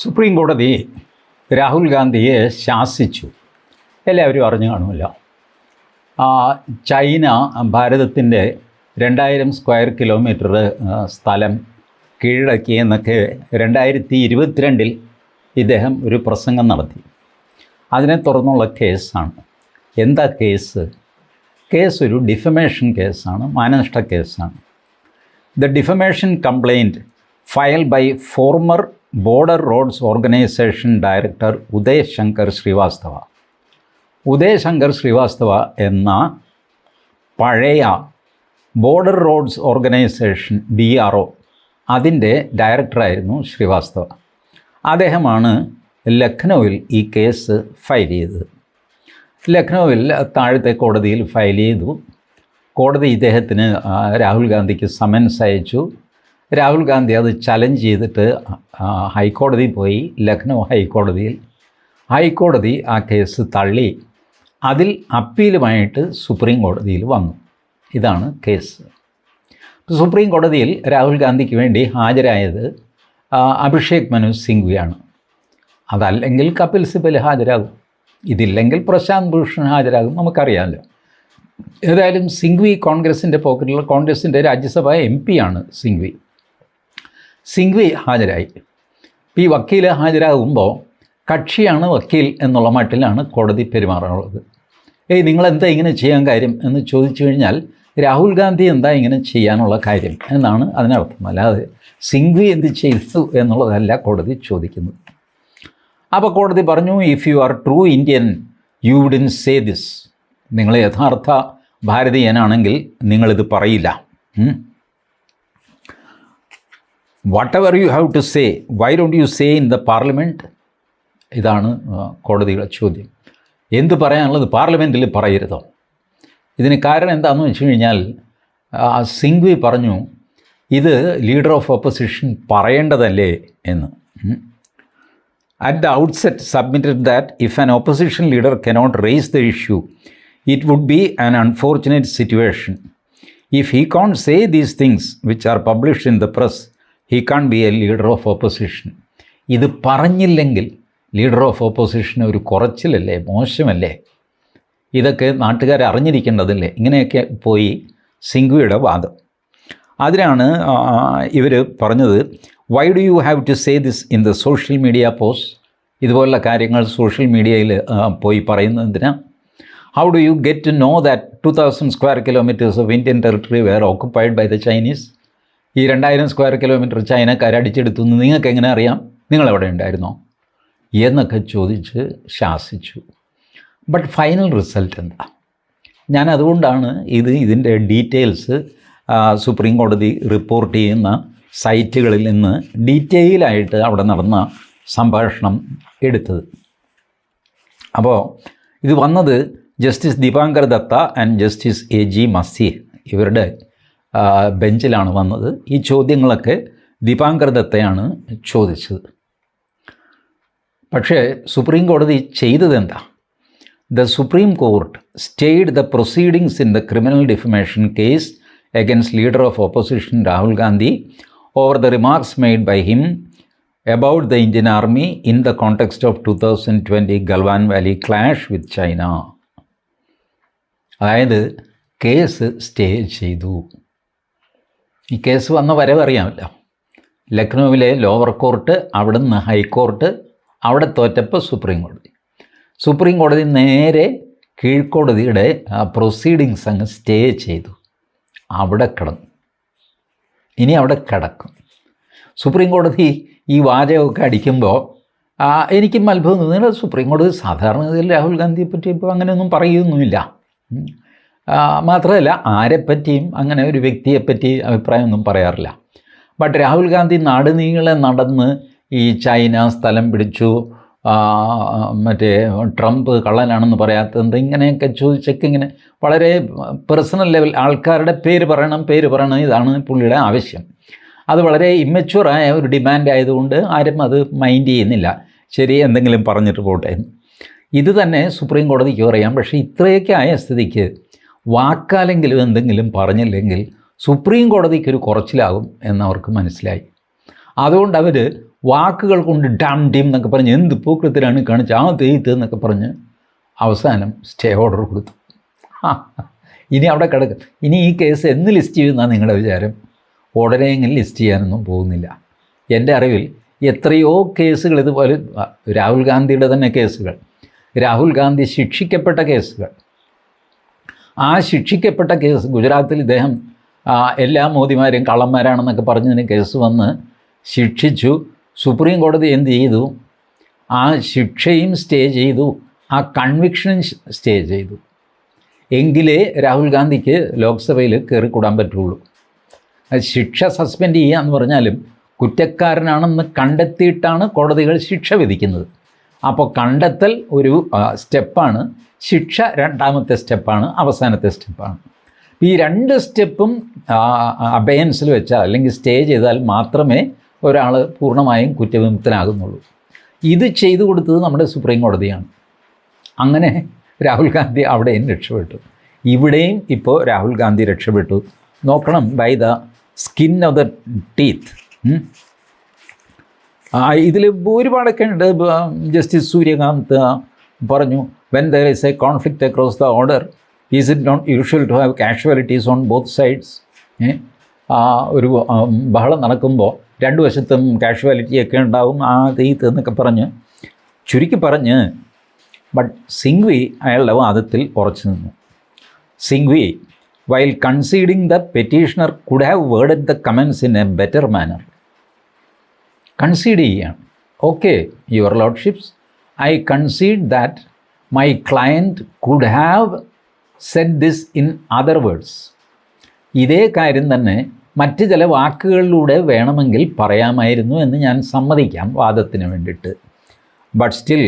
Supreme കോടതി രാഹുൽ ഗാന്ധിയെ ശാസിച്ചു. എല്ലാവരും അറിഞ്ഞു കാണുമല്ലോ. ചൈന ഭാരതത്തിന്റെ രണ്ടായിരം സ്ക്വയർ കിലോമീറ്റർ സ്ഥലം കീഴടക്കി എന്നൊക്കെ രണ്ടായിരത്തി ഇരുപത്തിരണ്ടിൽ ഇദ്ദേഹം ഒരു പ്രസംഗം നടത്തി. അതിനെ തുടർന്നുള്ള കേസാണ്. എന്താ കേസ്? കേസ് ഒരു ഡിഫമേഷൻ കേസാണ് മാനനഷ്ട കേസാണ്. The defamation complaint filed by former Border Roads Organisation director Uday Shankar Srivastava. Uday Shankar Srivastava എന്ന പഴയ Border Roads Organisation B R O അതിന്റെ ഡയറക്ടറായിരുന്നു ശ്രീവാസ്തവ. അദ്ദേഹമാണ് ലക്നൗവിൽ ഈ കേസ് ഫയൽ ചെയ്തത്. ലക്നൗവിൽ താഴത്തെ കോടതിയിൽ ഫയൽ ചെയ്തു. കോടതി ഇദ്ദേഹത്തിന് രാഹുൽ ഗാന്ധിക്ക് സമൻസ് അയച്ചു. രാഹുൽ ഗാന്ധി അത് ചലഞ്ച് ചെയ്തിട്ട് ഹൈക്കോടതി പോയി ലക്നൗ ഹൈക്കോടതിയിൽ. ഹൈക്കോടതി ആ കേസ് തള്ളി. അതിൽ അപ്പീലുമായിട്ട് സുപ്രീം കോടതിയിൽ വന്നു. ഇതാണ് കേസ്. സുപ്രീം കോടതിയിൽ രാഹുൽ ഗാന്ധിക്ക് വേണ്ടി ഹാജരായത് അഭിഷേക് മനു സിംഗ്വിയാണ്. അതല്ലെങ്കിൽ കപിൽ സിബൽ ഹാജരാകും. ഇതില്ലെങ്കിൽ പ്രശാന്ത് ഭൂഷൺ ഹാജരാകും. നമുക്കറിയാമല്ലോ. ഏതായാലും സിംഗ്വി കോൺഗ്രസിന്റെ പോക്കറ്റിലുള്ള കോൺഗ്രസിന്റെ രാജ്യസഭ എം ആണ് സിംഗ്വി. സിംഗ്വി ഹാജരായി. ഈ വക്കീൽ ഹാജരാകുമ്പോൾ കക്ഷിയാണ് വക്കീൽ എന്നുള്ള മട്ടിലാണ് കോടതി പെരുമാറാനുള്ളത് ഏയ് നിങ്ങളെന്താ ഇങ്ങനെ ചെയ്യാൻ കാര്യം എന്ന് ചോദിച്ചു കഴിഞ്ഞാൽ രാഹുൽ ഗാന്ധി എന്താ ഇങ്ങനെ ചെയ്യാനുള്ള കാര്യം എന്നാണ് അതിനർത്ഥം. അല്ലാതെ സിംഗ്വി എന്ത് ചെയ്തു എന്നുള്ളതല്ല കോടതി ചോദിക്കുന്നത്. അപ്പോൾ കോടതി പറഞ്ഞു if you are true Indian you wouldn't say this നിങ്ങൾ യഥാർത്ഥ ഭാരതീയനാണെങ്കിൽ നിങ്ങളിത് പറയില്ല. Whatever you have to say why don't you say in the parliament ഇതാണ് കോടതിയുടെ ചോദ്യം എന്ത് പറയാനുള്ളത് പാർലമെന്റിൽ പറയരുതോ ഇതിന് കാരണം എന്താണെന്ന് വെച്ച് കഴിഞ്ഞാൽ സിംഗ്വി പറഞ്ഞു ഇത് ലീഡർ ഓഫ് ഓപ്പോസിഷൻ പറയേണ്ടതല്ലേ എന്ന് ഉം. at the outset submitted that if an opposition leader cannot raise the issue, it would be an unfortunate situation. If he can't say these things which are published in the press, can't be a leader of opposition. ഇത് പറഞ്ഞില്ലെങ്കിൽ leader of opposition ഒരു കുറച്ചിലല്ലേ മോശമല്ലേ? ഇതൊക്കെ നാട്ടുകാരെ അറിഞ്ഞിരിക്കേണ്ടതല്ലേ? ഇങ്ങനെയൊക്കെ പോയി സിംഗ്വിയുടെ വാദം. അതിനാണ് ഇവർ പറഞ്ഞത് why do you have to say this in the social media post ഇതുപോലുള്ള കാര്യങ്ങൾ സോഷ്യൽ മീഡിയയിൽ പോയി പറയുന്നതിന്. How do you get to know that two thousand square kilometres of Indian territory were occupied by the Chinese ഈ രണ്ടായിരം square kilometre China അടിച്ചെടുത്തു എന്ന് നിങ്ങൾക്ക് എങ്ങനെ അറിയാം? നിങ്ങൾ എവിടെ ഉണ്ടായിരുന്നോ? എന്നൊക്കെ ചോദിച്ച് ശാസിച്ചു. ബട്ട് ഫൈനൽ റിസൾട്ട് എന്താ? ഞാൻ അതുകൊണ്ടാണ് ഇത് ഇതിന്റെ ഡീറ്റെയിൽസ് സുപ്രീം കോടതി റിപ്പോർട്ട് ചെയ്യുന്ന സൈറ്റുകളിൽ നിന്ന് ഡീറ്റെയിലായിട്ട് അവിടെ നടന്ന സംഭാഷണം എടുത്തത്. അപ്പോൾ ഇത് വന്നത് justice Dipankar Datta and justice A G Masih ഇവരുടെ ബെഞ്ചിലാണ് വന്നത്. ഈ ചോദ്യങ്ങളൊക്കെ ദീപാങ്കർ ദത്തയാണ് ചോദിച്ചത്. പക്ഷേ സുപ്രീം കോടതി ചെയ്തതെന്താ the supreme court stayed the proceedings in the criminal defamation case against leader of opposition Rahul Gandhi over the remarks made by him about the Indian army in the context of two thousand twenty Galwan valley clash with China. അതായത് case stay ചെയ്തു. ഈ case വന്ന വരവ് അറിയാമല്ലോ. ലക്നൗവിലെ lower court അവിടെ നിന്ന് high court അവിടെ തോറ്റപ്പോൾ സുപ്രീം കോടതി സുപ്രീം കോടതി നേരെ കീഴ്ക്കോടതിയുടെ പ്രൊസീഡിങ്സ് അങ്ങ് സ്റ്റേ ചെയ്തു. അവിടെ കിടന്നു. ഇനി അവിടെ കിടക്കും. സുപ്രീം കോടതി ഈ വാചകമൊക്കെ അടിക്കുമ്പോൾ എനിക്കും അത്ഭുതം തോന്നുന്നില്ല സുപ്രീം കോടതി സാധാരണഗതിയിൽ രാഹുൽ ഗാന്ധിയെ പറ്റി ഇപ്പോൾ അങ്ങനെയൊന്നും. ആ, മാത്രമല്ല ആരെപ്പറ്റിയും അങ്ങനെ ഒരു വ്യക്തിയെപ്പറ്റി അഭിപ്രായമൊന്നും പറയാറില്ല. ബട്ട് രാഹുൽ ഗാന്ധി നാടുനീങ്ങളെ നടന്ന് ഈ ചൈന സ്ഥലം പിടിച്ചു മറ്റേ ട്രംപ് കള്ളനാണെന്ന് പറയാത്തത് ഇങ്ങനെയൊക്കെ ചോദിച്ചൊക്കെ ഇങ്ങനെ വളരെ പേഴ്സണൽ ലെവൽ ആൾക്കാരുടെ പേര് പറയണം പേര് പറയണം ഇതാണ് പുള്ളിയുടെ ആവശ്യം. അത് വളരെ ഇമ്മച്യൂറായ ഒരു ഡിമാൻഡ് ആയതുകൊണ്ട് ആരും അത് മൈൻഡ് ചെയ്യുന്നില്ല. ശരി എന്തെങ്കിലും പറഞ്ഞിട്ട് പോട്ടെ. ഇത് തന്നെ സുപ്രീം കോടതിക്ക് പറയാം പക്ഷേ ഇത്രയൊക്കെ ആയ സ്ഥിതിക്ക് വാക്കാലെങ്കിലും എന്തെങ്കിലും പറഞ്ഞില്ലെങ്കിൽ സുപ്രീം കോടതിക്ക് ഒരു കുറച്ചിലാകും എന്നവർക്ക് മനസ്സിലായി. അതുകൊണ്ട് അവർ വാക്കുകൾ കൊണ്ട് ഡാം ഡീം എന്നൊക്കെ പറഞ്ഞ് എന്ത് പൂക്കൃത്തിലാണ് കാണിച്ച് ആ തെയ്ത്ത് എന്നൊക്കെ പറഞ്ഞ് അവസാനം സ്റ്റേ ഓർഡർ കൊടുത്തു. ഇനി അവിടെ കിടക്കും. ഇനി ഈ കേസ് എന്ന് ലിസ്റ്റ് ചെയ്യുമെന്നാണ് നിങ്ങളുടെ വിചാരം? ഉടനെയെങ്കിലും ലിസ്റ്റ് ചെയ്യാനൊന്നും പോകുന്നില്ല. എന്റെ അറിവിൽ എത്രയോ കേസുകൾ ഇതുപോലെ രാഹുൽ ഗാന്ധിയുടെ തന്നെ കേസുകൾ രാഹുൽ ഗാന്ധി ശിക്ഷിക്കപ്പെട്ട കേസുകൾ ആ ശിക്ഷിക്കപ്പെട്ട കേസ് ഗുജറാത്തിൽ ഇദ്ദേഹം എല്ലാ മോദിമാരെയും കള്ളന്മാരാണെന്നൊക്കെ പറഞ്ഞതിന് കേസ് വന്ന് ശിക്ഷിച്ചു. സുപ്രീം കോടതി എന്ത് ചെയ്തു? ആ ശിക്ഷയും സ്റ്റേ ചെയ്തു. ആ കൺവിക്ഷനും സ്റ്റേ ചെയ്തു. എങ്കിലേ രാഹുൽ ഗാന്ധിക്ക് ലോക്സഭയിൽ കയറിക്കൂടാൻ പറ്റുള്ളൂ. ശിക്ഷ സസ്പെൻഡ് ചെയ്യുക എന്ന് പറഞ്ഞാലും കുറ്റക്കാരനാണെന്ന് കണ്ടെത്തിയിട്ടാണ് കോടതികൾ ശിക്ഷ വിധിക്കുന്നത്. അപ്പോൾ കണ്ടെത്തൽ ഒരു സ്റ്റെപ്പാണ്. ശിക്ഷ രണ്ടാമത്തെ സ്റ്റെപ്പാണ് അവസാനത്തെ സ്റ്റെപ്പാണ്. ഈ രണ്ട് സ്റ്റെപ്പും അബയൻസിൽ വെച്ചാൽ അല്ലെങ്കിൽ സ്റ്റേ ചെയ്താൽ മാത്രമേ ഒരാൾ പൂർണമായും കുറ്റവിമുക്തനാകുന്നുള്ളൂ. ഇത് ചെയ്തു കൊടുത്തത് നമ്മുടെ സുപ്രീം കോടതിയാണ്. അങ്ങനെ രാഹുൽ ഗാന്ധി അവിടെയും രക്ഷപ്പെട്ടു. ഇവിടെയും ഇപ്പോൾ രാഹുൽ ഗാന്ധി രക്ഷപ്പെട്ടു. നോക്കണം by the skin of the teeth ഇതിൽ ഭൂരിപാടൊക്കെ ഉണ്ട്. ജസ്റ്റിസ് സൂര്യകാന്ത് പറഞ്ഞു when there is a conflict across the order is it not usual to have casualties on both sides ഒരു ബഹളം നടക്കുമ്പോൾ രണ്ടു വശത്തും കാഷ്വാലിറ്റി ഒക്കെ ഉണ്ടാവും. ആ തീത്ത് എന്നൊക്കെ പറഞ്ഞ് ചുരുക്കി പറഞ്ഞ് ബട്ട് സിംഗ്വി അയാളുടെ വാദത്തിൽ ഉറച്ചു നിന്നു. Singhvi while conceding the petitioner could have worded the comments in a better manner concede ചെയ്യുകയാണ് okay your lordships I concede that my client could have said this in other words ഇതേ കാര്യം തന്നെ മറ്റ് ചില വാക്കുകളിലൂടെ വേണമെങ്കിൽ പറയാമായിരുന്നു എന്ന് ഞാൻ സമ്മതിക്കാം വാദത്തിന് വേണ്ടിയിട്ട്. But still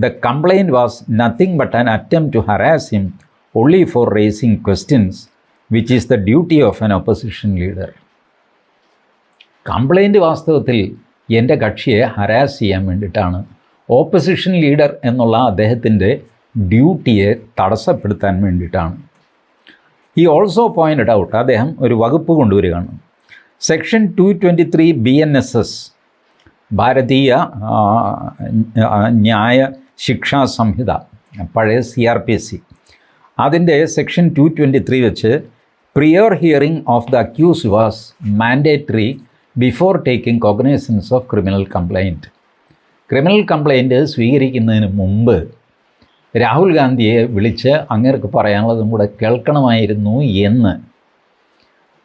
the complaint was nothing but an attempt to harass him only for raising questions which is the duty of an opposition leader. Complaint വാസ്തവത്തിൽ എന്റെ കക്ഷിയെ ഹരാസ് ചെയ്യാൻ വേണ്ടിയിട്ടാണ് ഓപ്പോസിഷൻ ലീഡർ എന്നുള്ള അദ്ദേഹത്തിന്റെ ഡ്യൂട്ടിയെ തടസ്സപ്പെടുത്താൻ വേണ്ടിയിട്ടാണ്. ഈ ഓൾസോ പോയിന്റഡ് ഔട്ട് അദ്ദേഹം ഒരു വകുപ്പ് കൊണ്ടുവരികയാണ്. Section two twenty three B N S S Bharatiya Nyaya Shiksha Samhita പഴയ C R P S C അതിന്റെ സെക്ഷൻ ടു ട്വന്റി ത്രീ വെച്ച് prior hearing of the accused was mandatory before taking cognizance of criminal complaint criminal complaint സ്വീകരിക്കുന്നതിന് മുമ്പ് രാഹുൽ ഗാന്ധിയെ വിളിച്ച് അങ്ങേർക്ക് പറയാനുള്ളതും കൂടെ കേൾക്കണമായിരുന്നു എന്ന്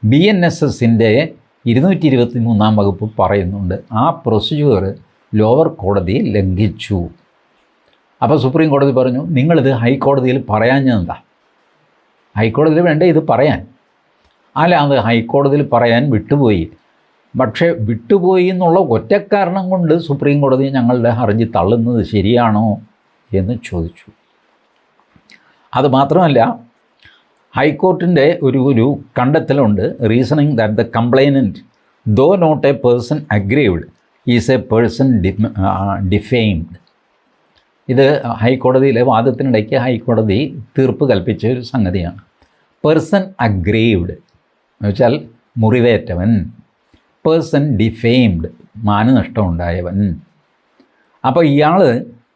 ബി എൻ എസ് എസിന്റെ ഇരുന്നൂറ്റി ഇരുപത്തി മൂന്നാം വകുപ്പ് പറയുന്നുണ്ട്. ആ പ്രൊസീജിയർ ലോവർ കോടതി ലംഘിച്ചു. അപ്പോൾ സുപ്രീം കോടതി പറഞ്ഞു നിങ്ങളിത് ഹൈക്കോടതിയിൽ പറയാഞ്ഞെന്താ ഹൈക്കോടതിയിൽ വേണ്ട ഇത് പറയാൻ. അല്ല അത് ഹൈക്കോടതിയിൽ പറയാൻ വിട്ടുപോയി. പക്ഷേ വിട്ടുപോയി എന്നുള്ള ഒറ്റക്കാരണം കൊണ്ട് സുപ്രീം കോടതി ഞങ്ങളുടെ ഹർജി തള്ളുന്നത് ശരിയാണോ എന്ന് ചോദിച്ചു. അതുമാത്രമല്ല ഹൈക്കോർട്ടിന്റെ ഒരു ഒരു കണ്ടെത്തലുണ്ട്. Reasoning that the complainant though not a person aggrieved is a person defamed ഇത് ഹൈക്കോടതിയിലെ വാദത്തിനിടയ്ക്ക് ഹൈക്കോടതി തീർപ്പ് കൽപ്പിച്ച ഒരു സംഗതിയാണ്. പേഴ്സൺ അഗ്രേവ്ഡ് എന്ന് വെച്ചാൽ മുറിവേറ്റവൻ. പേഴ്സൺ ഡിഫെയിംഡ് മാനനഷ്ടമുണ്ടായവൻ. അപ്പോൾ ഇയാൾ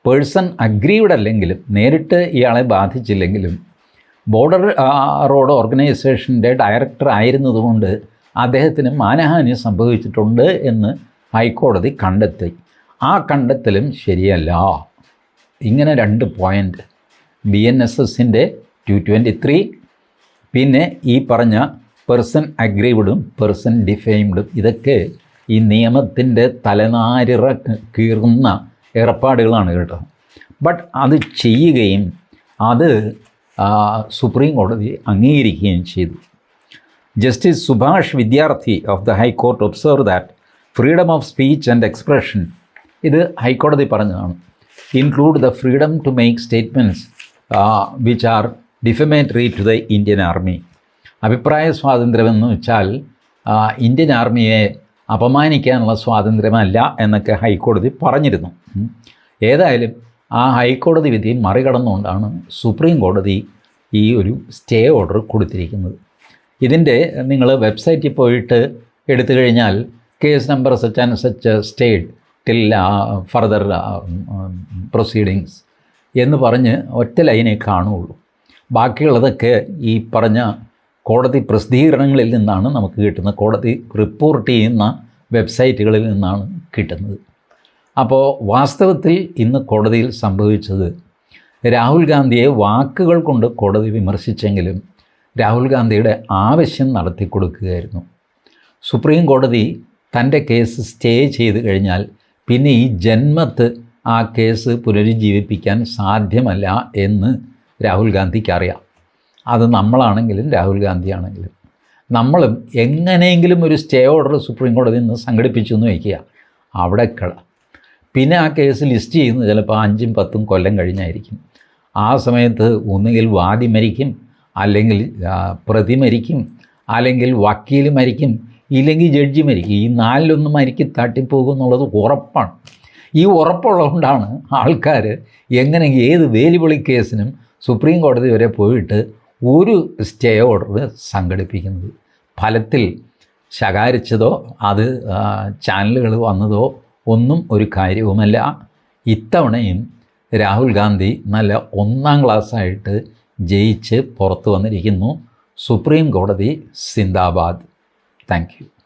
പേഴ്സൺ അഗ്രീവ്ഡ് അല്ലെങ്കിലും നേരിട്ട് ഇയാളെ ബാധിച്ചില്ലെങ്കിലും ബോർഡർ റോഡ് ഓർഗനൈസേഷന്റെ ഡയറക്ടർ ആയിരുന്നതുകൊണ്ട് അദ്ദേഹത്തിന് മാനഹാനി സംഭവിച്ചിട്ടുണ്ട് എന്ന് ഹൈക്കോടതി കണ്ടെത്തി. ആ കണ്ടെത്തലും ശരിയല്ല. ഇങ്ങനെ രണ്ട് പോയിന്റ് ബി എൻ എസ് എസിന്റെ ടു ട്വന്റി ത്രീ പിന്നെ ഈ പറഞ്ഞ പേഴ്സൺ അഗ്രീവ്ഡും പേഴ്സൺ ഡിഫെയിംഡും ഇതൊക്കെ ഈ നിയമത്തിന്റെ തലനാരിറ കീറുന്ന ഏർപ്പാടുകളാണ് കേട്ടോ. ബട്ട് അത് ചെയ്യുകയും അത് സുപ്രീം കോടതി അംഗീകരിക്കുകയും ചെയ്തു. Justice Subhash Vidyarthi of the high court observed that freedom of speech and expression ഇത് ഹൈക്കോടതി പറഞ്ഞതാണ്. Include the freedom to make statements which are defamatory to the Indian army അഭിപ്രായ സ്വാതന്ത്ര്യമെന്ന് വെച്ചാൽ ഇന്ത്യൻ ആർമിയെ അപമാനിക്കാനുള്ള സ്വാതന്ത്ര്യമല്ല എന്നൊക്കെ ഹൈക്കോടതി പറഞ്ഞിരുന്നു. ഏതായാലും ആ ഹൈക്കോടതി വിധി മറികടന്നുകൊണ്ടാണ് സുപ്രീം കോടതി ഈ ഒരു സ്റ്റേ ഓർഡർ കൊടുത്തിരിക്കുന്നത്. ഇതിന്റെ നിങ്ങൾ വെബ്സൈറ്റിൽ പോയിട്ട് എടുത്തു കഴിഞ്ഞാൽ case number such and such stayed till further proceedings എന്ന് പറഞ്ഞ് ഒറ്റ ലൈനേ കാണുകയുള്ളൂ. ബാക്കിയുള്ളതൊക്കെ ഈ പറഞ്ഞ കോടതി പ്രസിദ്ധീകരണങ്ങളിൽ നിന്നാണ് നമുക്ക് കിട്ടുന്നത്. കോടതി റിപ്പോർട്ട് ചെയ്യുന്ന വെബ്സൈറ്റുകളിൽ നിന്നാണ് കിട്ടുന്നത്. അപ്പോൾ വാസ്തവത്തിൽ ഇന്ന് കോടതിയിൽ സംഭവിച്ചത് രാഹുൽ ഗാന്ധിയെ വാക്കുകൾ കൊണ്ട് കോടതി വിമർശിച്ചെങ്കിലും രാഹുൽ ഗാന്ധിയുടെ ആവശ്യം നടത്തി കൊടുക്കുകയായിരുന്നു. സുപ്രീം കോടതി തന്റെ കേസ് സ്റ്റേ ചെയ്ത് കഴിഞ്ഞാൽ പിന്നെ ഈ ജന്മത്ത് ആ കേസ് പുനരുജ്ജീവിപ്പിക്കാൻ സാധ്യമല്ല എന്ന് രാഹുൽ ഗാന്ധിക്ക് അറിയാം. അത് നമ്മളാണെങ്കിലും രാഹുൽ ഗാന്ധി ആണെങ്കിലും നമ്മളും എങ്ങനെയെങ്കിലും ഒരു സ്റ്റേ ഓർഡർ സുപ്രീം കോടതിയിൽ നിന്ന് സംഘടിപ്പിച്ചു എന്ന് വയ്ക്കുക. അവിടെ കള. പിന്നെ ആ കേസ് ലിസ്റ്റ് ചെയ്യുന്നത് ചിലപ്പോൾ അഞ്ചും പത്തും കൊല്ലം കഴിഞ്ഞായിരിക്കും. ആ സമയത്ത് ഒന്നുകിൽ വാദി മരിക്കും അല്ലെങ്കിൽ പ്രതി മരിക്കും അല്ലെങ്കിൽ വക്കീൽ മരിക്കും ഇല്ലെങ്കിൽ ജഡ്ജി മരിക്കും. ഈ നാലിലൊന്നും മരിക്കി തട്ടിപ്പോകും എന്നുള്ളത് ഉറപ്പാണ്. ഈ ഉറപ്പുള്ളതുകൊണ്ടാണ് ആൾക്കാർ എങ്ങനെ ഏത് വേലിപൊളി കേസിനും സുപ്രീം കോടതി വരെ പോയിട്ട് ഒരു സ്റ്റേ ഓർഡർ സംഘടിപ്പിക്കുന്നത്? ഫലത്തിൽ ശകാരിച്ചതോ അത് ചാനലുകൾ വന്നതോ ഒന്നും ഒരു കാര്യവുമല്ല. ഇത്തവണയും രാഹുൽ ഗാന്ധി നല്ല ഒന്നാം ക്ലാസ്സായിട്ട് ജയിച്ച് പുറത്തു വന്നിരിക്കുന്നു. സുപ്രീം കോടതി സിന്ദാബാദ്. താങ്ക്